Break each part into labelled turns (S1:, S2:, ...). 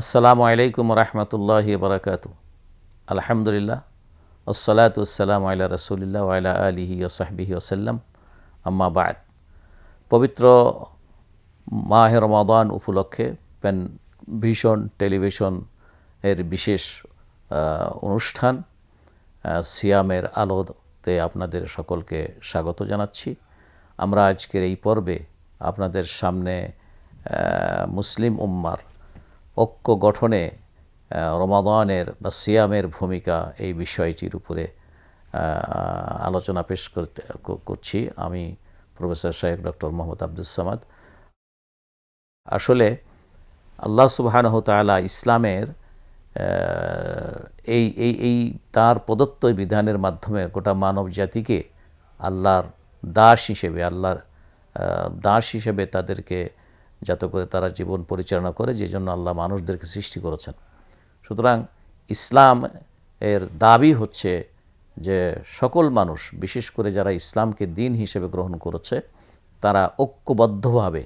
S1: আসসালামু আলাইকুম রহমতুল্লাহ বরকাত আলহামদুলিল্লাহ আসসালাতাম আল্লাহ রসুলিল্লাহ আল্লাহ আলিহি ওসাহবিহি ওসাল্লাম আম্মা বাদ। পবিত্র মাহে রমাদান উপলক্ষে পেন ভীষণ টেলিভিশন এর বিশেষ অনুষ্ঠান সিয়ামের আলোতে আপনাদের সকলকে স্বাগত জানাচ্ছি। আমরা আজকের এই পর্বে আপনাদের সামনে মুসলিম উম্মার ঐক্য গঠনে রমাদানের বা সিয়ামের ভূমিকা এই বিষয়টির উপরে আলোচনা পেশ করতে করছি আমি প্রফেসর শাহেক ডক্টর মোহাম্মদ আব্দুল সামাদ। আসলে আল্লাহ সুবাহানহ তাআলা ইসলামের এই এই এই তার প্রদত্ত বিধানের মাধ্যমে গোটা মানব জাতিকে আল্লাহর দাস হিসেবে, আল্লাহর দাস হিসেবে তাদেরকে যাতে করে তারা জীবন পরিচালনা করে, যে জন্য আল্লাহ মানুষদেরকে সৃষ্টি করেছেন। সুতরাং ইসলাম এর দাবি হচ্ছে যে সকল মানুষ, বিশেষ করে যারা ইসলামকে দিন হিসেবে গ্রহণ করেছে, তারা ঐক্যবদ্ধভাবে,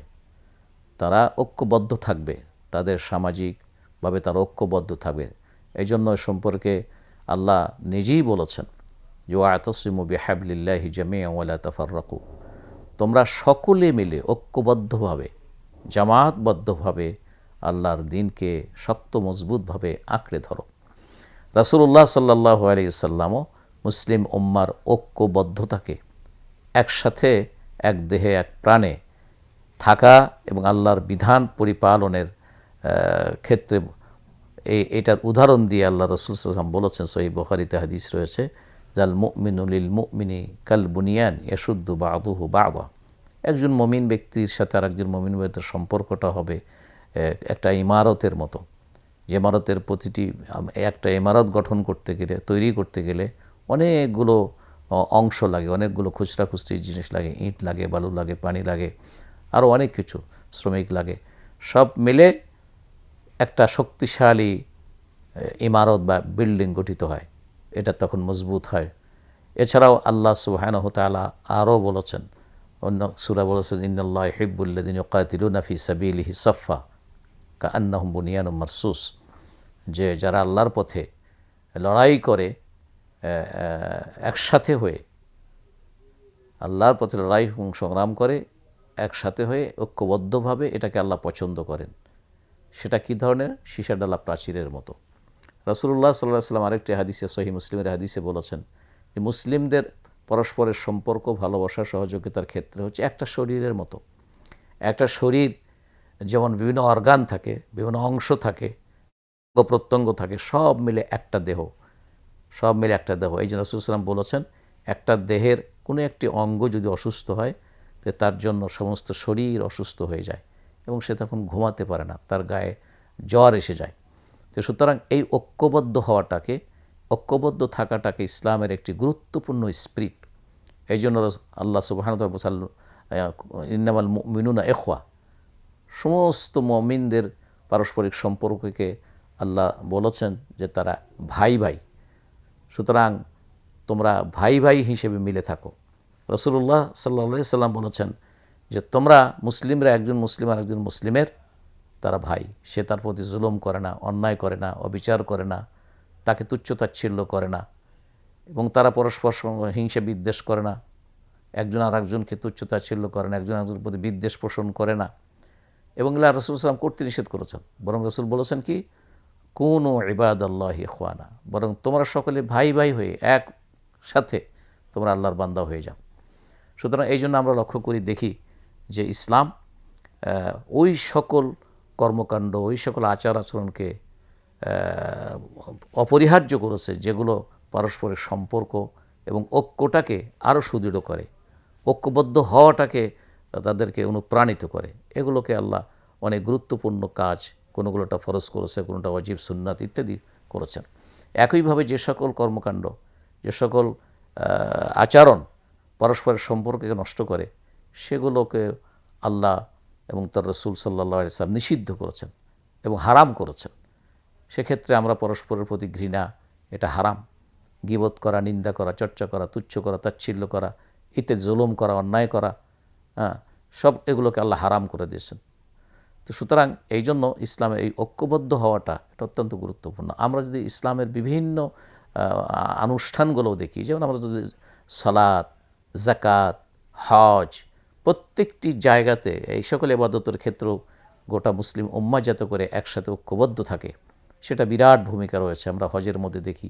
S1: তারা ঐক্যবদ্ধ থাকবে, তাদের সামাজিকভাবে তারা ঐক্যবদ্ধ থাকবে। এই জন্য সম্পর্কে আল্লাহ নিজেই বলেছেন যে আতসিমু বিহাবলিল্লাহি জামিয়া ওয়ালা তাফাররাকু। তোমরা সকলে মিলে ঐক্যবদ্ধভাবে জামাতবদ্ধভাবে আল্লাহর দিনকে শক্ত মজবুতভাবে আঁকড়ে ধরো। রাসূলুল্লাহ সাল্লাহ আলি সাল্লামও মুসলিম উম্মার ঐক্যবদ্ধতাকে একসাথে, এক দেহে, এক প্রাণে থাকা এবং আল্লাহর বিধান পরিপালনের ক্ষেত্রে এই এটার উদাহরণ দিয়ে আল্লাহ রসুল সাল্লাম বলেছেন সহি বখারিতে হাদিস রয়েছে, জাল মুমিনুলিল মুমিনি কাল বুনিয়ান ইয়াসুদ্দু বা আদুহু একজন মমিন ব্যক্তির সাথে আর একজন মমিন ব্যক্তির সম্পর্কটা হবে একটা ইমারতের মতো। ইমারতের প্রতিটি একটা ইমারত গঠন করতে গেলে, তৈরি করতে গেলে অনেকগুলো অংশ লাগে, অনেকগুলো খুচরা খুচরি জিনিস লাগে, ইট লাগে, বালু লাগে, পানি লাগে আরও অনেক কিছু শ্রমিক লাগে। সব মিলে একটা শক্তিশালী ইমারত বা বিল্ডিং গঠিত হয়। এটা তখন মজবুত হয়। এছাড়াও আল্লাহ সুবহানাহু তাআলা আরও বলেছেন অন্য সূরা বলেছেন ইন্নাল্লাহ হিব্বুল্লাযিনা ইউকাতিলুনা ফি সাবিলিহি সাফফা কাআন্নাহুম বুনিয়ানুম মারসুস। যে যারা আল্লাহর পথে লড়াই করে একসাথে হয়ে, আল্লাহর পথে লড়াই এবং সংগ্রাম করে, একসাথে হয়ে, ঐক্যবদ্ধভাবে এটাকে আল্লাহ পছন্দ করেন, সেটা কী ধরনের? সীসাডালা প্রাচীরের মতো। রাসূলুল্লাহ সাল্লাহ সাল্লাম আরেকটি হাদিসে সহি মুসলিমের হাদিসে বলেছেন যে, মুসলিমদের পরস্পরের সম্পর্ক, ভালোবাসা, সহযোগিতার ক্ষেত্রে হচ্ছে একটা শরীরের মতো। একটা শরীর যেমন বিভিন্ন অর্গান থাকে, বিভিন্ন অংশ থাকে অঙ্গ প্রত্যঙ্গ থাকে, সব মিলে একটা দেহ। সব মিলে একটা দেহ। এই যে রসুলাম বলেছেন, একটা দেহের কোনো একটি অঙ্গ যদি অসুস্থ হয়, তো তার জন্য সমস্ত শরীর অসুস্থ হয়ে যায় এবং সে তখন ঘুমাতে পারে না, তার গায়ে জ্বর এসে যায়। তো সুতরাং এই ঐক্যবদ্ধ হওয়াটাকে ঐক্যবদ্ধ থাকাটাকে ইসলামের একটি গুরুত্বপূর্ণ স্পিরিট। এই জন্য আল্লাহ সুবাহান ইন্নামাল মিনুনা এখোয়া সমস্ত মমিনদের পারস্পরিক সম্পর্ককে আল্লাহ বলেছেন যে তারা ভাই ভাই। সুতরাং তোমরা ভাই ভাই হিসেবে মিলে থাকো। রসুল্লাহ সাল্লা সাল্লাম বলেছেন যে তোমরা মুসলিমরা একজন মুসলিম আর একজন মুসলিমের, তারা ভাই। সে তার প্রতি জুলুম করে না, অন্যায় করে না, অবিচার করে না। তাকে তুচ্ছতাচ্ছিল্য করে না এবং তারা পরস্পর হিংসা বিদ্বেষ করে না। একজন আর একজনকে তুচ্ছতাচ্ছিল্য করে না, একজন একজনের প্রতি বিদ্বেষ পোষণ করে না। এবং এগুলো রসুল সালাম করতে নিষেধ করেছেন। বরং রসুল বলেছেন কি? কোন ইবাদ আল্লাহ খোয়ানা বরং তোমরা সকলে ভাই ভাই হয়ে এক সাথে তোমরা আল্লাহর বান্দা হয়ে যাও। সুতরাং এই জন্য আমরা লক্ষ্য করি, দেখি যে ইসলাম ওই সকল কর্মকাণ্ড, ওই সকল আচার আচরণকে অপরিহার্য করেছে যেগুলো পারস্পরিক সম্পর্ক এবং ঐক্যটাকে আরও সুদৃঢ় করে, ঐক্যবদ্ধ হওয়াটাকে তাদেরকে অনুপ্রাণিত করে। এগুলোকে আল্লাহ অনেক গুরুত্বপূর্ণ কাজ, কোনোগুলোটা ফরজ করেছে, কোনোটা অজীব সুন্নাত ইত্যাদি করেছেন। একইভাবে যে সকল কর্মকাণ্ড, যে সকল আচরণ পরস্পরের সম্পর্ককে নষ্ট করে, সেগুলোকে আল্লাহ এবং তার রসুল সাল্লা ইসলাম নিষিদ্ধ করেছেন এবং হারাম করেছেন। সেক্ষেত্রে আমরা পরস্পরের প্রতি ঘৃণা এটা হারাম। গিবত করা নিন্দা করা চর্চা করা তুচ্ছ করা তাচ্ছিল্য করা ইত্যাদি জুলুম করা অন্যায় করা হ্যাঁ সব এগুলোকে আল্লাহ হারাম করে দিয়েছেন। তো সুতরাং এই জন্য ইসলামে এই ঐক্যবদ্ধ হওয়াটা এটা অত্যন্ত গুরুত্বপূর্ণ। আমরা যদি ইসলামের বিভিন্ন আহ, আনুষ্ঠানগুলো দেখি যেমন আমরা যদি সালাত জাকাত হজ প্রত্যেকটি জায়গাতে এই সকল এবাদতের ক্ষেত্রেও গোটা মুসলিম উম্মা যাতে করে একসাথে ঐক্যবদ্ধ থাকে। সেটা বিরাট ভূমিকা রয়েছে। আমরা হজের মধ্যে দেখি,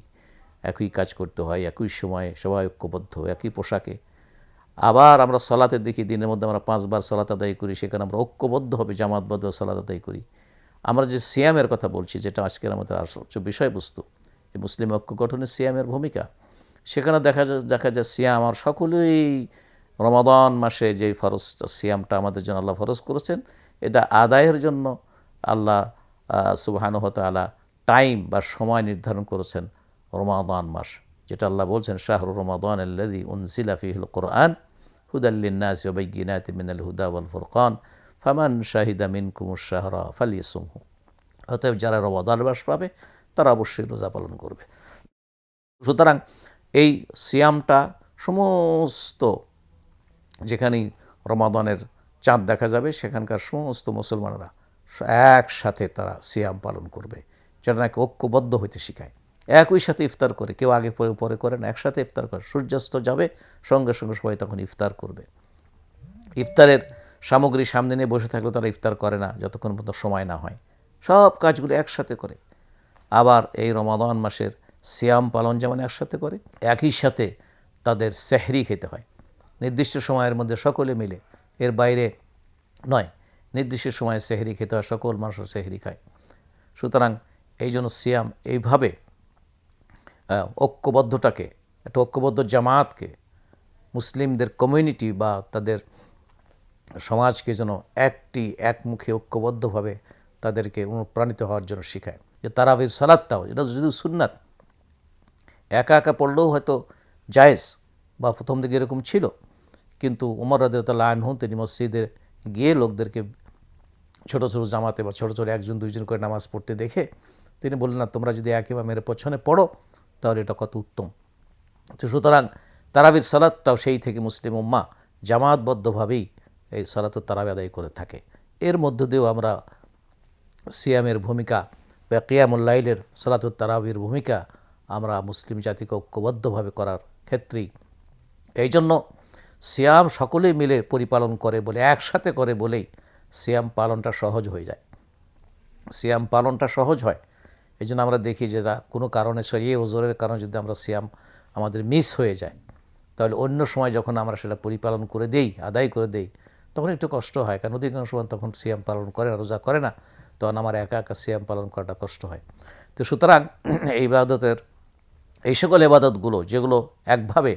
S1: একই কাজ করতে হয়, একই সময়ে সবাই ঐক্যবদ্ধ, একই পোশাকে। আবার আমরা সলাতে দেখি, দিনের মধ্যে আমরা পাঁচবার সলাত আদায় করি, সেখানে আমরা ঐক্যবদ্ধভাবে জামাতবদ্ধ সলাত আদায় করি। আমরা যে সিয়ামের কথা বলছি, যেটা আজকের আমাদের আসল বিষয়বস্তু, এই মুসলিম ঐক্য গঠনে সিয়ামের ভূমিকা। সেখানে দেখা যায় দেখা যায় সিয়াম আর সকলেই রমাদান মাসে যে ফরজ, সিয়ামটা আমাদের জন্য আল্লাহ ফরজ করেছেন, এটা আদায়ের জন্য আল্লাহ সুবাহানুহ তালা টাইম বা সময় নির্ধারণ করেছেন রমাদান মাস, যেটা আল্লাহ বলছেন, শাহরু রমাদান আল্লাদি উনসিলা ফিহুল কোরআন হুদাল্লিনাস ওবাইগিনাত মিনাল হুদা ওয়াল ফুরকান, ফামান শাহিদা মিন কুমুর শাহরা ফালিয়াসুমহু। অতএব যারা রমাদান মাস পাবে, তারা অবশ্যই রোজা পালন করবে। সুতরাং এই সিয়ামটা সমস্ত যেখানেই রমাদানের চাঁদ দেখা যাবে, সেখানকার সমস্ত মুসলমানরা একসাথে তারা সিয়াম পালন করবে। যেটা নাকি ঐক্যবদ্ধ হইতে শিখায়। একই সাথে ইফতার করে, কেউ আগে পরে পরে করে না, একসাথে ইফতার করে। সূর্যাস্ত যাবে, সঙ্গে সঙ্গে সবাই তখন ইফতার করবে। ইফতারের সামগ্রী সামনে নিয়ে বসে থাকলেও তারা ইফতার করে না, যতক্ষণ পর্যন্ত সময় না হয়। সব কাজগুলো একসাথে করে। আবার এই রমাদান মাসের সিয়াম পালন যেমন একসাথে করে, একই সাথে তাদের সেহরি খেতে হয়। নির্দিষ্ট সময়ের মধ্যে সকলে মিলে, এর বাইরে নয়, নির্দিষ্ট সময়ে সেহরি খেতে হয়, সকল মানুষের সেহরি খায়। সুতরাং এই জন্য সিয়াম এইভাবে ঐক্যবদ্ধটাকে, একটা ঐক্যবদ্ধ জামাতকে, মুসলিমদের কমিউনিটি বা তাদের সমাজকে যেন একটি একমুখী ঐক্যবদ্ধভাবে তাদেরকে অনুপ্রাণিত হওয়ার জন্য শেখায়। যে তারা তারাবির সালাদটাও এটা যদি সুন্নাত। একা একা পড়লেও হয়তো জায়েজ বা প্রথম দিকে এরকম ছিল, কিন্তু উমর রাদিয়াল্লাহু আনহু তিনি মসজিদে গিয়ে লোকদেরকে ছোট ছোট জামাতে বা ছোট ছোট একজন দুইজন করে নামাজ পড়তে দেখে তিনি বললেন, না, তোমরা যদি একই বা মেরে পেছনে পড়ো, তাহলে এটা কত উত্তম। তো সুতরাং তারাবির সালাদটাও সেই থেকে মুসলিম উম্মা জামাতবদ্ধভাবেই এই সালাত তারাবি আদায় করে থাকে। এর মধ্য দিয়েও আমরা সিয়ামের ভূমিকা বা কিয়ামুল্লাইলের সালাতুত তারাবির ভূমিকা আমরা মুসলিম জাতিকে ঐক্যবদ্ধভাবে করার ক্ষেত্রেই। এই জন্য সিয়াম সকলেই মিলে পরিপালন করে বলে, একসাথে করে বলেই সিয়াম পালনটা সহজ হয়ে যায়। সিয়াম পালনটা সহজ হয়। এই জন্য আমরা দেখি যে কোনো কারণে সরিয়ে ওজোরের কারণে যদি আমরা সিয়াম আমাদের মিস হয়ে যায়, তাহলে অন্য সময় যখন আমরা সেটা পরিপালন করে দেই, আদায় করে দেই, তখন একটু কষ্ট হয়। কারণ অধিকাংশ তখন সিয়াম পালন করে না, রোজা করে না, তখন আমার একা একা সিয়াম পালন করাটা কষ্ট হয়। তো সুতরাং এই ইবাদতের এই সকল এবাদতগুলো যেগুলো একভাবে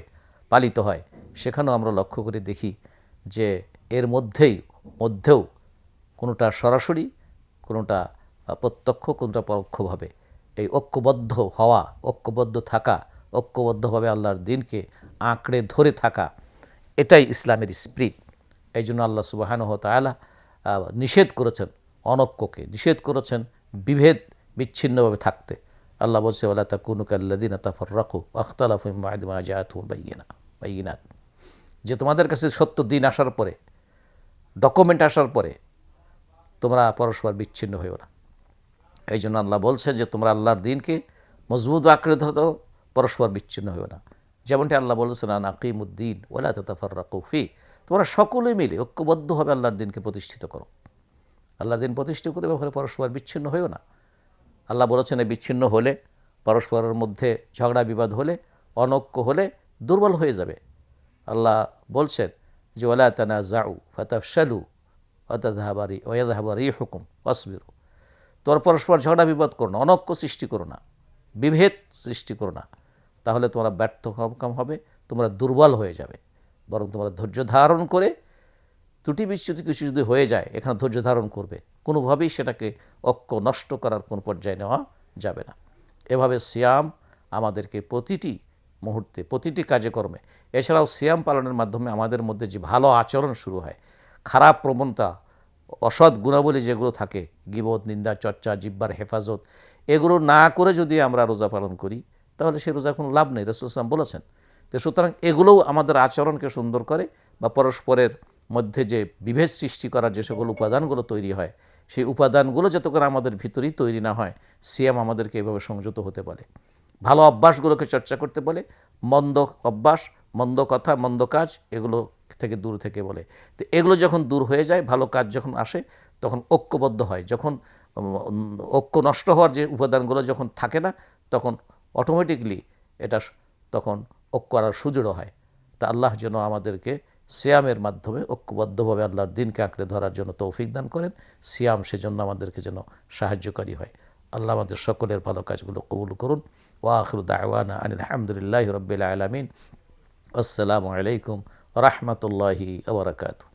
S1: পালিত হয়, সেখানেও আমরা লক্ষ্য করে দেখি যে এর মধ্যেই, মধ্যেও কোনোটা সরাসরি, কোনোটা প্রত্যক্ষ কোনটা পরোক্ষভাবে এই ঐক্যবদ্ধ হওয়া, ঐক্যবদ্ধ থাকা, ঐক্যবদ্ধভাবে আল্লাহর দিনকে আঁকড়ে ধরে থাকা, এটাই ইসলামের স্প্রিট এই জন্য আল্লাহ সুবাহানহ তালা নিষেধ করেছেন অনক্যকে নিষেধ করেছেন বিভেদ বিচ্ছিন্নভাবে থাকতে। আল্লাহ বলছে ওলা তা কুনুকাল্লাদিন তাফর রাখু আখতালাফিম মাহিদমা জায়াতুম বাইনা, বাইনাত। যে তোমাদের কাছে সত্য দিন আসার পরে ডকুমেন্ট আসার পরে, তোমরা পরস্পর বিচ্ছিন্ন হয়েও না। এই জন্য আল্লাহ বলছে যে তোমরা আল্লাহর দিনকে মজবুত আঁকড়ে ধরো, পরস্পর বিচ্ছিন্ন হইও না। যেমনটি আল্লাহ বলেছেন আকিমুদ্দিন ওলা তাফার রাকুফি তোমরা সকলে মিলে ঐক্যবদ্ধভাবে আল্লাহর দিনকে প্রতিষ্ঠিত করো। আল্লাহর দিন প্রতিষ্ঠিত করে ওখানে পরস্পর বিচ্ছিন্ন হইও না। আল্লাহ বলেছেন বিচ্ছিন্ন হলে, পরস্পরের মধ্যে ঝগড়া বিবাদ হলে, অনৈক্য হলে দুর্বল হয়ে যাবে। আল্লাহ বলছেন যে ওলা তানা জাউ ফাতাফশালু অতাধাবারি ওয়াদাহাবারি হুকুম অসবিরু তোর পরস্পর ঝগড়া, বিবাদ করো না, অনৈক্য সৃষ্টি করো না, বিভেদ সৃষ্টি করো না। তাহলে তোমরা ব্যর্থ কম হবে, তোমরা দুর্বল হয়ে যাবে। বরং তোমরা ধৈর্য ধারণ করে ত্রুটি বিচ্যুতি কিছু যদি হয়ে যায়, এখানে ধৈর্য ধারণ করবে। কোনোভাবেই সেটাকে ঐক্য নষ্ট করার কোন পর্যায়ে নেওয়া যাবে না। এভাবে সিয়াম আমাদেরকে প্রতিটি মুহূর্তে, প্রতিটি কাজে কর্মে এছাড়াও সিয়াম পালনের মাধ্যমে আমাদের মধ্যে যে ভালো আচরণ শুরু হয়, খারাপ প্রবণতা অসৎ গুণাবলী যেগুলো থাকে, গিবত, নিন্দা, চর্চা, জিব্বার হেফাজত, এগুলো না করে যদি আমরা রোজা পালন করি, তাহলে সে রোজা কোনো লাভ নেই। রসুল ইসলাম বলেছেন তো সুতরাং এগুলোও আমাদের আচরণকে সুন্দর করে বা পরস্পরের মধ্যে যে বিভেদ সৃষ্টি করার যে সকল উপাদানগুলো তৈরি হয়, সেই উপাদানগুলো যতক্ষণ আমাদের ভিতরেই তৈরি না হয়, সিয়াম আমাদেরকে এভাবে সংযত হতে পারে ভালো অভ্যাসগুলোকে চর্চা করতে বলে, মন্দ অভ্যাস, মন্দ কথা, মন্দ কাজ, এগুলো থেকে দূর থেকে বলে। তো এগুলো যখন দূর হয়ে যায়, ভালো কাজ যখন আসে, তখন ঐক্যবদ্ধ হয়। যখন ঐক্য নষ্ট হওয়ার যে উপাদানগুলো যখন থাকে না, তখন অটোমেটিকলি এটা তখন ঐক্য আর সুদৃঢ় হয়। তা আল্লাহ যেন আমাদেরকে সিয়ামের মাধ্যমে ঐক্যবদ্ধভাবে আল্লাহর দিনকে আঁকড়ে ধরার জন্য তৌফিক দান করেন। সিয়াম সেজন্য আমাদেরকে যেন সাহায্যকারী হয়। আল্লাহ আমাদের সকলের ভালো কাজগুলো কবুল করুন। ওয়াখরু দাওয়ানা আনিল আলহামদুলিল্লাহ রবিল আলমিন। আসসালামু আলাইকুম রহমতুল্লাহি আবরকাতু